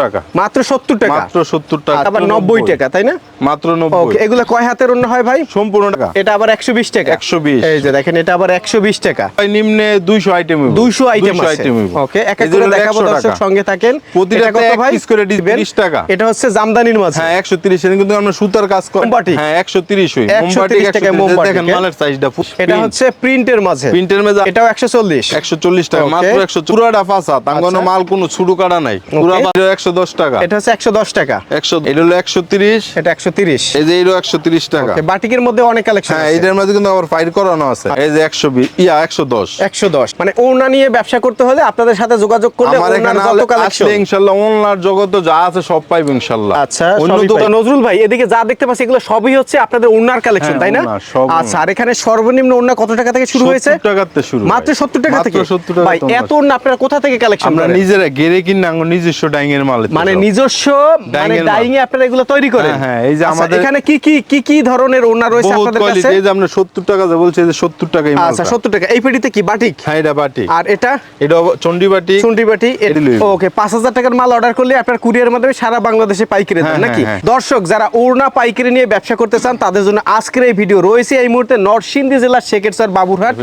টাকা। মাত্র সত্তর টাকা? মাত্র সত্তর টাকা। আবার নব্বই টাকা তাই না? মাত্র নব্বই। এগুলো কয় হাতের অন্য হয় ভাই? সম্পূর্ণ টাকা। এটা আবার একশো বিশ টাকা। 120 এই যে দেখেন এটা আবার একশো বিশ টাকা। নিম্নে দুইশো আইটেম দুইশো আইটেম আইটেম ওকে এক এক করে দেখাবো দর্শক সঙ্গে থাকেন। প্রতিটাতে কত ভাই? করে দিবেন, দিবেন? 30 টাকা। এটা হচ্ছে জামদানির মাঝে হ্যাঁ একশো তিরিশ কিন্তু আমরা সুতার কাজ করি। হ্যাঁ একশো তিরিশ হই 130 মোমবাতি টাকায় 130 দেখেন মালের সাইজটা এটা হচ্ছে প্রিন্টের মাঝে। প্রিন্টের মেজা এটাও একশো চল্লিশ। একশো চল্লিশ টাকা। মাত্র একশো চুরাটা ফাঁসা তাঙ্গনো আচ্ছা। মাল কোনো ছুটু কাটা নাই। পুরা একশো দশ টাকা। এটা হচ্ছে একশো দশ টাকা। একশো এটা হলো একশো তিরিশ। এটা একশো তিরিশ। এই যে এইটা একশো তিরিশ টাকা। বাটিকের মধ্যে অনেক কালেকশন হ্যাঁ এইটার মধ্যে কিন্তু আবার ফাইল করানো আছে। এই যে একশো বিশ ইয়া একশো দশ। একশো দশ। মানে ওনা নিয়ে ব্যবসা করতে হলে আপনাদের সাথে যোগাযোগ করলে ওনার যত কালেকশন ইনশাল্লাহ অনলাইন জগৎ যা আছে সব পাইবে ইনশাল্লাহ। আচ্ছা অন্য দোকান নজরুল ভাই এদিকে যা দেখতে পাচ্ছি এগুলো সবই হচ্ছে আপনাদের ওনার কালেকশন হ্যাঁ, তাই না? আচ্ছা আর এখানে সর্বনিম্ন ওনা কত টাকা থেকে শুরু হয়েছে? টাকাতে শুরু মাত্র ভাই। সত্তর টাকা থেকে? 70 টাকা ভাই এত ওনা আপনারা কোথা থেকে কালেকশন আমরা নিজেরা গেরে কিনা আঙ্গুর নিজস্ব ডাইং এর মাল মানে নিজস্ব মানে Dyeing এর মাল। ডাইং এ আপনারা এগুলো তৈরি করেন? হ্যাঁ, হ্যাঁ, এই যে আমাদের- এখানে কি কি কি কি ধরনের ওনা রয়েছে আপনাদের কাছে? এই যে আমরা সত্তর টাকা যা বলছি যে সত্তর টাকা এই আচ্ছা মালটা সত্তর টাকা। এই পেটিতে কি বাটিক? হ্যাঁ এটা বাটি আর এটা? এটা চন্ডি বাটি চুন্ডি বাটি ওকে পাঁচ হাজার টাকার মাল অর্ডার করলে আপনার কুরিয়ার মাধ্যমে সারা বাংলাদেশে পাইকারি দেন হ্যাঁ, নাকি? হ্যাঁ, দর্শক যারা ওড়না পাইকারি নিয়ে ব্যবসা করতে চান তাদের জন্য আজকের এই ভিডিও রয়েছে এই মুহূর্তে নরসিংদী জেলার শেখেরচর বাবুরহাট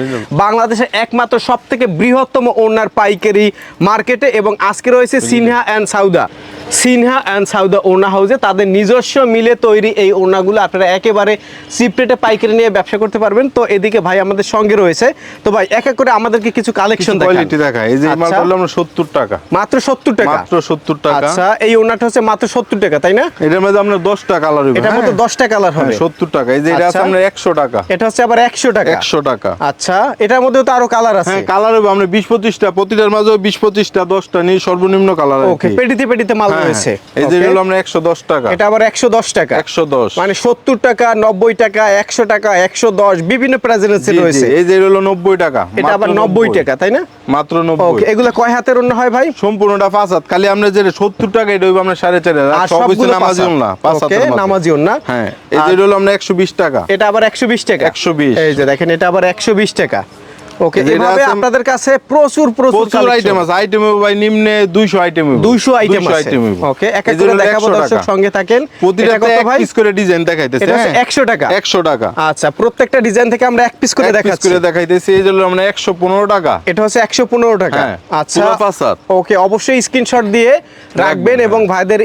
বাংলাদেশের একমাত্র সব থেকে বৃহত্তম ওড়নার পাইকারি মার্কেটে এবং আজকে রয়েছে সিনহা অ্যান্ড সাউদা। সিনহা অ্যান্ড সাউদা ওনা হাউসে তাদের নিজস্ব মিলে তৈরি এই ওনাগুলো আপনারা একেবারে চিপরেটে পাইকারি নিয়ে ব্যবসা করতে পারবেন। তো এদিকে ভাই আমাদের সঙ্গে রয়েছে। তো ভাই এক এক করে আমাদেরকে কিছু কালেকশন কোয়ালিটি দেখা এই যে মাল আচ্ছা। করলে টাকা। মাত্র সত্তর টাকা? মাত্র সত্তর টাকা। আচ্ছা এই ওনাটা হচ্ছে মাত্র সত্তর টাকা তাই না? এটার মধ্যে আমরা দশটা কালার হইবে এটার মধ্যে দশটা কালার হবে। সত্তর টাকা। এই যে এটা আছে আচ্ছা। আমরা টাকা। এটা হচ্ছে আবার একশো টাকা। একশো টাকা। আচ্ছা এটার মধ্যে তো আরও কালার আছে। হ্যাঁ কালার হবে আমরা বিশ পঁচিশটা প্রতিটার মাঝে বিশ পঁচিশটা দশটা নিয়ে সর্বনিম্ন কালার ওকে পেটিতে পেটিতে মাল রয়েছে হ্যাঁ, এই যে হলো আমরা একশো দশ টাকা। এটা আবার একশো দশ টাকা। একশো দশ। মানে সত্তর টাকা নব্বই টাকা একশো টাকা একশো দশ বিভিন্ন প্রাইজের রয়েছে এই যে হলো নব্বই টাকা এটা আবার মাত্র নব্বই টাকা তাই না? মাত্র নব্বই। ওকে এগুলো কয় হাতের অন্য হয় ভাই? সম্পূর্ণটা পাঁচ হাত। খালি আমরা যে সত্তর টাকা এটা হইবো আমরা সাড়ে চার হাজার। আর সব নামাজি। না পাঁচ হাতের নামাজি ওন্না। হ্যাঁ এই যে হলো আমরা একশো বিশ টাকা। এটা আবার একশো বিশ টাকা। 120 এই যে দেখেন এটা আবার একশো বিশ টাকা। ওকে এভাবে আপনাদের কাছে প্রচুর প্রচুর আইটেম আছে। আইটেম ভাই নিম্নে দুইশো আইটেম দুইশো আইটেম আছে। ওকে এক এক করে দেখাবো দর্শক সঙ্গে থাকেন। প্রতিটা কত ভাই? পিস করে ডিজাইন দেখাইতেছে এটা হ্যাঁ? 100 টাকা। একশো টাকা। আচ্ছা প্রত্যেকটা ডিজাইন থেকে আমরা এক পিস করে দেখাচ্ছি। করে দেখাইতেছে এই জন্য আমরা একশো পনেরো টাকা। এটা হচ্ছে একশো পনেরো টাকা। হ্যাঁ, আচ্ছা ওকে অবশ্যই স্ক্রিনশট দিয়ে রাখবেন এবং ভাইদের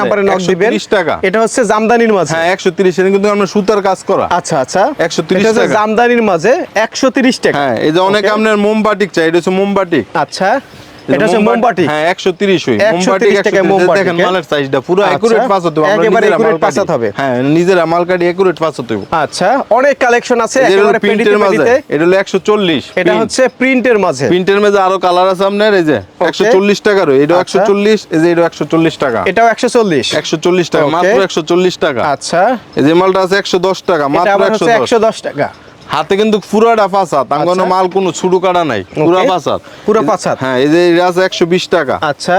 নাম্বারে নক দিবেন। টাকা। এটা হচ্ছে জামদানির মাঝে। হ্যাঁ একশো তিরিশ কিন্তু আমরা সুতার কাজ করা। আচ্ছা আচ্ছা। 130 এটা টাকা। জামদানির মাঝে একশো তিরিশ টাকা। হ্যাঁ এই যে অনেকে? আপনার মোমবাটিক চাই এটা হচ্ছে মোমবাটিক আচ্ছা এটা হচ্ছে হ্যাঁ একশো তিরিশ হই 130 মোমবাটি দেখেন মালের সাইজটা পুরো একুরেট পাঁচ হতে হবে একেবারে কাটি। হাত হবে। হ্যাঁ নিজেরা মাল কাটি একুরেট পাঁচ হতে হবে। আচ্ছা অনেক কালেকশন আছে একেবারে প্রিন্টের মাঝে। এটা হলো একশো চল্লিশ। এটা হচ্ছে প্রিন্টের মাঝে। প্রিন্টের মাঝে আরও কালার আছে আপনার এই যে একশো চল্লিশ টাকার এটা আচ্ছা। একশো চল্লিশ এই যে এটা একশো চল্লিশ টাকা। এটাও একশো চল্লিশ। একশো চল্লিশ টাকা মাত্র একশো চল্লিশ টাকা। আচ্ছা। এই যে মালটা আছে একশো দশ টাকা মাত্র আবার একশো হচ্ছে দশ। একশো দশ টাকা। হাতে কিন্তু পুরাটা পাঁচ হাত আঙ্গনো আচ্ছা। মাল কোনো ছুটু কাটা নাই পুরা Okay. পাঁচ হাত পুরো পাঁচ হ্যাঁ এই যে এটা আছে একশো বিশ টাকা। আচ্ছা।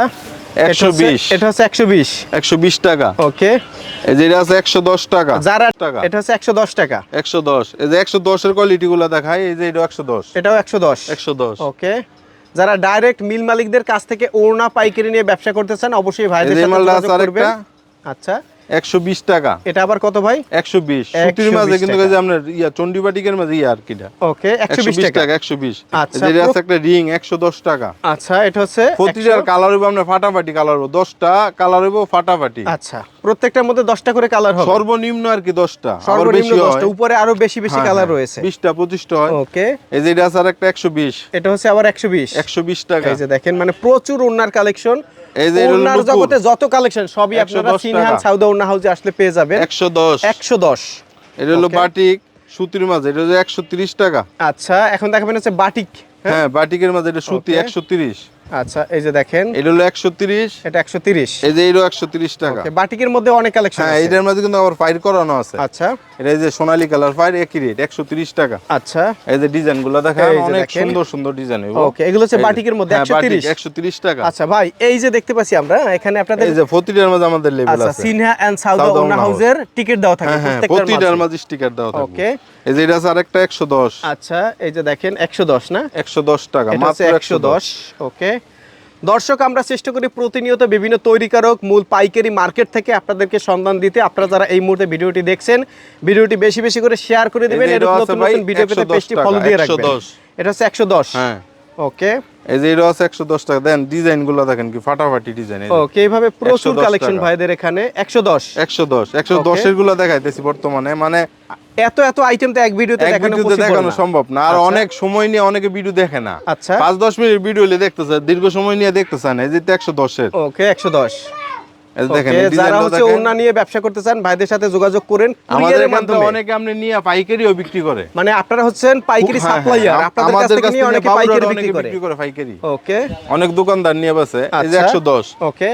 120 হচ্ছে- এটা হচ্ছে একশো বিশ। একশো বিশ টাকা। ওকে। এই যে এটা আছে একশো দশ টাকা। যারা টাকা। এটা হচ্ছে একশো দশ টাকা। একশো দশ। এই যে একশো দশের কোয়ালিটি গুলো দেখাই এই যে এটা একশো দশ। এটাও একশো দশ। একশো দশ। ওকে। যারা ডাইরেক্ট মিল মালিকদের কাছ থেকে ওড়না পাইকারি নিয়ে ব্যবসা করতে চান অবশ্যই ভাইদের যে সাথে যোগাযোগ করবেন। আচ্ছা। একশো বিশ টাকা। এটা আবার কত ভাই? একশো বিশ। সুতির মাঝে কিন্তু আপনার ইয়া চন্ডিবাটিকের মাঝে ইয়া আর কিটা ওকে একশো বিশ টাকা। টাকা একশো বিশ। আচ্ছা, যেটা আছে একটা রিং একশো দশ টাকা। আচ্ছা এটা হচ্ছে প্রতিটার কালার হইব আপনার ফাটাফাটি কালার হইব। দশটা কালার হইব ফাটাফাটি। আচ্ছা প্রত্যেকটার মধ্যে দশটা করে কালার হবে। সর্বনিম্ন আর কি সর্বনিম্ন হয় দশটা উপরে আরও বেশি বেশি হ্যাঁ, কালার হ্যাঁ, রয়েছে। বিশটা পঁচিশটা হয়। ওকে। এই যে এটা আছে আর একটা একশো বিশ। এটা হচ্ছে আবার একশো বিশ। একশো বিশ টাকা। এই যে দেখেন মানে প্রচুর ওনার কালেকশন এই যে যত কালেকশন সবই আপনারা সিনহান সাউদা ওনা হাউজে আসলে পেয়ে যাবেন। 110 110 এটা হলো বাটিক সুতির মাঝে। এটা হলো 130 টাকা। আচ্ছা এখন দেখাবেন হচ্ছে বাটিক হ্যাঁ? হ্যাঁ বাটিকের মাঝে এটা সুতি 130 আচ্ছা এই যে দেখেন। এটা হলো একশো তিরিশ। এটা একশো তিরিশ। এই যে একশো তিরিশ টাকা। বাটিকের মধ্যে অনেক কালেকশন হ্যাঁ এটার মধ্যে কিন্তু আবার ফাইর করানো আছে। আচ্ছা। এটা এই যে সোনালী কালার ফাইর একই রেট একশো তিরিশ টাকা। আচ্ছা। এই যে ডিজাইনগুলো দেখেন অনেক সুন্দর সুন্দর ডিজাইন Okay, এগুলো হচ্ছে বাটিকের মধ্যে 130 একশো তিরিশ। টাকা। আচ্ছা ভাই এই যে দেখতে পাচ্ছি আমরা এখানে আপনাদের এই যে প্রতিটার মাঝে আমাদের লেভেল আচ্ছা সিনহা এন্ড সাউদা ওনা হাউসের টিকিট দেওয়া থাকে হ্যাঁ হ্যাঁ প্রত্যেকটার প্রতিটার। মাঝে স্টিকার দেওয়া থাকবে ওকে এই যে এটা আছে আরেকটা একশো দশ। আচ্ছা এই যে দেখেন একশো দশ না? একশো দশ টাকা মাত্র হচ্ছে একশো একশো দশ। দশ ওকে দর্শক আমরা চেষ্টা করি প্রতিনিয়ত বিভিন্ন তৈরিকারক মূল পাইকারি মার্কেট থেকে আপনাদেরকে সন্ধান দিতে। আপনারা যারা এই মুহূর্তে ভিডিওটি দেখছেন ভিডিওটি বেশি বেশি করে শেয়ার করে দিবেন। এরকম এটা নতুন নতুন ভিডিও পেতে পেজটি ফলো দিয়ে রাখবেন। এটা হচ্ছে একশো দশ। হ্যাঁ। ওকে। এই যে এটা আছে টাকা দেন ডিজাইনগুলো দেখেন কি ফাটাফাটি ডিজাইন ওকে এইভাবে প্রচুর কালেকশন ভাইদের এখানে। একশো দশ। একশো দশ একশো Okay. দশেরগুলো দেখাইতেছি বর্তমানে। মানে এত এত আইটেম তো এক ভিডিওতে দেখানো সম্ভব না। আর আচ্ছা। অনেক সময় নিয়ে অনেকে ভিডিও দেখে না। আচ্ছা। পাঁচ দশ মিনিট ভিডিও হলে দেখতেছে দীর্ঘ সময় নিয়ে দেখতেছে না। এই যে একশো দশের ওকে একশো দশ। যারা হচ্ছে ওনা নিয়ে ব্যবসা করতে চান ভাইদের সাথে যোগাযোগ করেন আমাদের মাধ্যমে। অনেকে আপনি নিয়ে পাইকারিও বিক্রি করে। মানে আপনারা হচ্ছেন পাইকারি হ্যাঁ, হ্যাঁ, সাপ্লাইয়ার আপনাদের কাছ থেকে নিয়ে অনেকে পাইকারি বিক্রি করে পাইকারি। ওকে। অনেক দোকানদার নিয়ে বসে। এই যে আচ্ছা। একশো দশ। ওকে।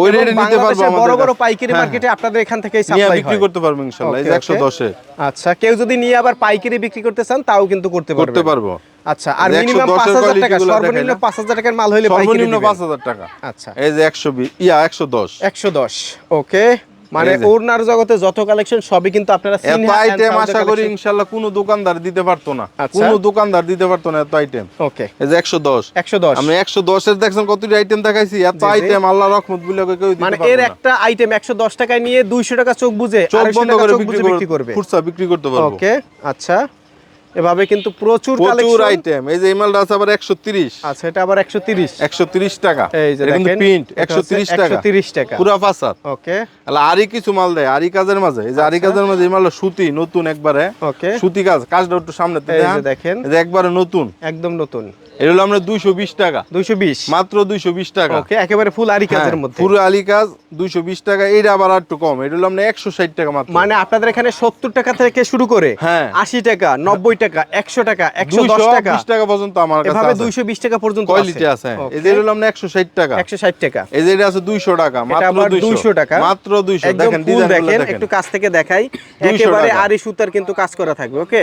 ওই রেটে নিতে পারব আমাদের বড় বড় পাইকারি হ্যাঁ, মার্কেটে আপনাদের এখান থেকেই সাপ্লাই হয় বিক্রি করতে পারব ইনশাআল্লাহ এই যে Okay, একশো okay. আচ্ছা কেউ যদি নিয়ে আবার পাইকারি বিক্রি করতে চান তাও কিন্তু করতে পারবে করতে পারব। আচ্ছা আর মিনিমাম 110 পাঁচ হাজার টাকা quality সর্বনিম্ন দেখাইলাম। পাঁচ হাজার টাকার মাল হলে পাইকারি সর্বনিম্ন দিবেন। পাঁচ হাজার টাকা। আচ্ছা। এই যে একশো বিশ ইয়া একশো দশ। একশো দশ ওকে মানে ওনার ওড়নার জগতে যত কালেকশন সবই কিন্তু আপনারা এত আইটেম আশা করি ইনশাআল্লাহ কোনো দোকানদার দিতে পারতো না। আচ্ছা। কোনো দোকানদার দিতে পারতো না এত আইটেম ওকে এই যে একশো দশ। একশো দশ। আমি 110 এর দেখছেন কতটি আইটেম দেখাইছি এত। আইটেম আল্লাহ রহমত বলে কেউ দিতে মানে এর একটা আইটেম একশো দশ টাকায় নিয়ে দুইশো টাকা চোখ বুঝে চোখ 250 বন্ধ টাকা করে চোখ বিক্রি বুঝে বিক্রি করবে। খুচরা বিক্রি করতে পারব। ওকে আচ্ছা। এভাবে কিন্তু প্রচুর প্রচুর আইটেম এই যে মালটা আছে আবার একশো তিরিশ। আচ্ছা এটা আবার একশো তিরিশ। একশো তিরিশ টাকা। এই যে দেখেন প্রিন্ট এটা একশো হচ্ছে তিরিশ টাকা। 130 টাকা। পুরো ফাসাদ। ওকে তাহলে আরই কিছু মাল দেয় আরই কাজের মাঝে। এই যে আরি আচ্ছা। কাজের মাঝে এই মালটা সুতি নতুন একবারে। ওকে সুতি কাজ কাজটা একটু সামনে এই যে দেখেন। এই যে একবারে নতুন। একদম নতুন। এটা হলো আমরা দুইশো বিশ টাকা। দুইশো বিশ। মাত্র দুইশো বিশ টাকা। ওকে একেবারে ফুল আরি কাজের হ্যাঁ, মধ্যে। পুরো আলি কাজ দুইশো বিশ টাকা এইটা আবার আর একটু কম। এটা হলো আমরা একশো ষাট টাকা মাত্র। মানে আপনাদের এখানে সত্তর টাকা থেকে শুরু করে হ্যাঁ। আশি টাকা নব্বই টাকা একশো টাকা একশো দশ টাকা। বিশ টাকা পর্যন্ত আমার কাছে এভাবে আছে। দুইশো বিশ টাকা পর্যন্ত কোয়ালিটি আছে। এটা হলো আমরা একশো ষাট টাকা। একশো ষাট টাকা। এটা আছে দুইশো টাকা এটা মাত্র দুইশো। টাকা। মাত্র দুইশো। দেখেন দেখেন একটু কাছ থেকে দেখাই। একেবারে। আরি সুতার কিন্তু কাজ করা থাকবে ওকে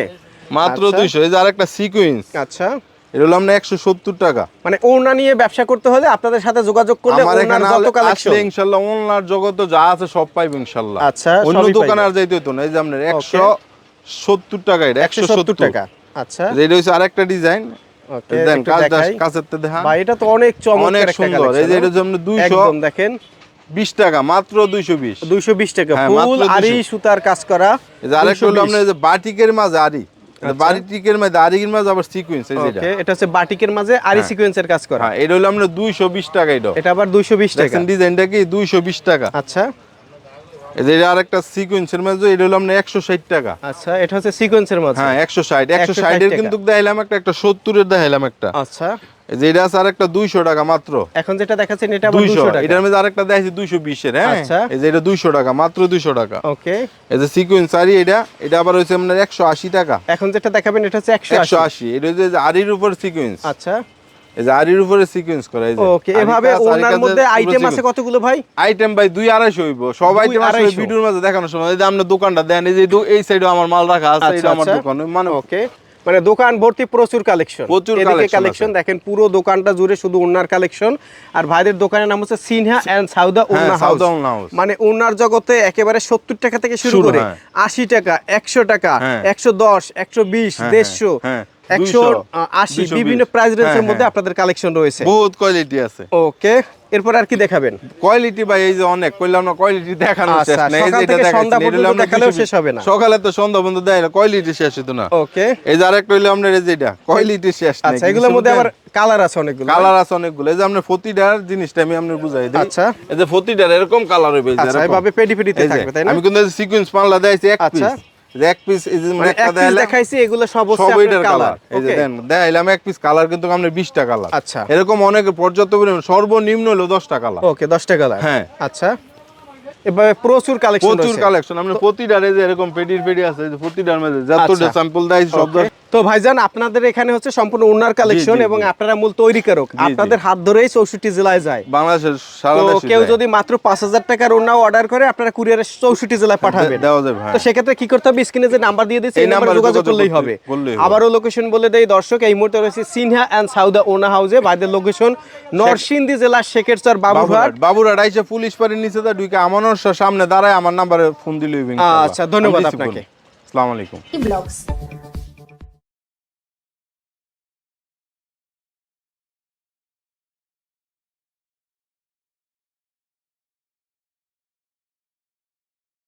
মাত্র আচ্ছা। দুইশো। এই যে আরেকটা সিকুয়েন্স আচ্ছা। এটা হলো আমরা একশো সত্তর টাকা। মানে ওড়না নিয়ে ব্যবসা করতে হলে আপনাদের সাথে যোগাযোগ করলে আমার এখানে যত আলে- কালেকশন আসলে ইনশাল্লাহ অনলাইন জগতে যা আছে সব পাইবো ইনশাল্লাহ। আচ্ছা, অন্য দোকানে আর যাইতে হতো না এই যে আপনার একশো সত্তর টাকা এটা একশো একশো সত্তর টাকা। আচ্ছা। এটা হচ্ছে আরেকটা ডিজাইন। তে এটা অনেক সুন্দর। এই যে এটা দুইশো দেখেন। বিশ টাকা মাত্র দুইশো বিশ। দুইশো বিশ টাকা। হ্যাঁ, ফুল আরি সুতার কাজ করা। আরেকটা হলো আপনার বাটিকের মাঝে আরি। বাটিকের মাঝে আরিগির মাঝে আবার সিকোয়েন্স এই যেটা এটা হচ্ছে বাটিকের মাঝে আরি সিকোয়েন্সের কাজ করা। হ্যাঁ এটা হলো আমরা দুইশো বিশ টাকা এটা। এটা আবার দুইশো বিশ টাকা। দেখছেন ডিজাইনটা কি? দুইশো বিশ টাকা। আচ্ছা। এটা আরেকটা সিকুয়েন্সের মাঝে এটা হলো আমরা একশো ষাট টাকা। আচ্ছা এটা হচ্ছে সিকোয়েন্সের মাঝে। হ্যাঁ একশো ষাট। একশো 160 ষাটের টাকা। কিন্তু দেখাইলাম একটা একটা সত্তরের দেখাইলাম একটা। আচ্ছা। এই যে এটা আছে আরেকটা দুইশো টাকা মাত্র। এখন যেটা দেখাচ্ছেন এটা আবার দুইশো। দুইশো টাকা। এটার মধ্যে আরেকটা দেখাইছি দুইশো বিশের হ্যাঁ? আচ্ছা। এই যে এটা দুইশো টাকা মাত্র দুইশো টাকা। ওকে। এই যে এটা এটা আবার আপনার একশো আশি টাকা। এখন যেটা দেখাবেন এটা হচ্ছে একশো একশো আশি এটা হচ্ছে যে আরির উপর সিকুয়েন্স আচ্ছা। এই যে আরির উপরে সিকুয়েন্স করা এই যে। ওকে এভাবে ওনার মধ্যে আইটেম আছে কতগুলো ভাই? আইটেম ভাই দুই আড়াইশো হইব। সব আইটেম আড়াইশো। ভিডিওর মাঝে দেখানোর সময় এই যে আপনার দোকানটা দেন এই যে এই সাইডে আমার মাল রাখা আছে আচ্ছা, এটা আমার আচ্ছা। দোকান। মানে ওকে। মানে দোকান ভর্তি প্রচুর কালেকশন প্রচুর কালেকশন দেখেন পুরো দোকানটা জুড়ে শুধু ওনার কালেকশন আর ভাইদের দোকানের নাম হচ্ছে সিনহা এন্ড সাউদা হ্যাঁ, সাউদা হাউস মানে ওনার জগতে একেবারে সত্তর টাকা থেকে শুরু করে হ্যাঁ। আশি টাকা একশো টাকা হ্যাঁ। একশো দশ একশো বিশ দেড়শো। হ্যাঁ, একশো 200, আশি 220 বিভিন্ন প্রাইস রেঞ্জের হ্যাঁ, মধ্যে হ্যাঁ। আপনাদের কালেকশন রয়েছে। বহুত কোয়ালিটি আছে। ওকে এরপর আর কি দেখাবেন? কোয়ালিটি ভাই এই যে অনেক কইলাম না কোয়ালিটি দেখানো আচ্ছা, শেষ নাই। এই যে এটা আমরা দেখালেও শেষ হবে না। সকালে তো সন্ধ্যা পর্যন্ত দেয় না কোয়ালিটি শেষ হতো না। ওকে। এই যে আরেকটা হইল আপনার এই যে এটা কোয়ালিটি শেষ নাই। আচ্ছা এগুলোর মধ্যে আবার কালার আছে অনেকগুলো কালার আছে অনেকগুলো। এই যে আপনার প্রতিটার জিনিসটা আমি আপনার বুঝাই দিই। আচ্ছা। এই যে প্রতিটার এরকম কালার যে আচ্ছা। এভাবে পেডি পেডিতে থাকবে তাই না? আমি কিন্তু সিকোয়েন্স পাল্লা দেখাইছি এক আচ্ছা। পিস যে এক পিস এই যে মানে একটা এক দেখাইছি এগুলো সব হচ্ছে আপনার কালার এই যে দেন দেখাইলাম এক পিস কালার কিন্তু আমরা বিশটা কালার আচ্ছা। এরকম অনেক পর্যাপ্ত পরিমাণ সর্বনিম্ন হলো দশটা কালার ওকে দশটা কালার হ্যাঁ। আচ্ছা। এভাবে প্রচুর কালেকশন প্রচুর কালেকশন আমরা প্রতিটার এই যে এরকম পেডির পেডি আছে যে প্রতিটার মধ্যে যতটা আচ্ছা। স্যাম্পল দেয় সব তো ভাইজান আপনাদের এখানে হচ্ছে সম্পূর্ণ ওনার কালেকশন এবং। আপনারা মূল তৈরিকারক জি। আপনাদের হাত ধরেই চৌষট্টি জেলায় যায়। বাংলাদেশের সারা তো কেউ যদি মাত্র পাঁচ হাজার টাকার ওনাও অর্ডার করে আপনারা কুরিয়ারে চৌষট্টি জেলায় পাঠাবেন। যাবে হ্যাঁ। তো সেক্ষেত্রে কি করতে হবে? স্ক্রিনে যে নাম্বার দিয়ে দিচ্ছি এই নাম্বারে যোগাযোগ করলেই হবে। আবারও লোকেশন বলে দেয় দর্শক এই মুহূর্তে রয়েছে সিনহা অ্যান্ড সাউদা ওনা হাউসে ভাইদের লোকেশন নরসিংদী জেলার শেখেরচর বাবুঘাট বাবুরাট আইসা পুলিশ পাড়ির নিচে দা ঢুকে আমানোর সামনে দাঁড়ায় আমার নাম্বারে ফোন দিলে আচ্ছা, ধন্যবাদ আপনাকে। আসসালামু আলাইকুম। ব্লগস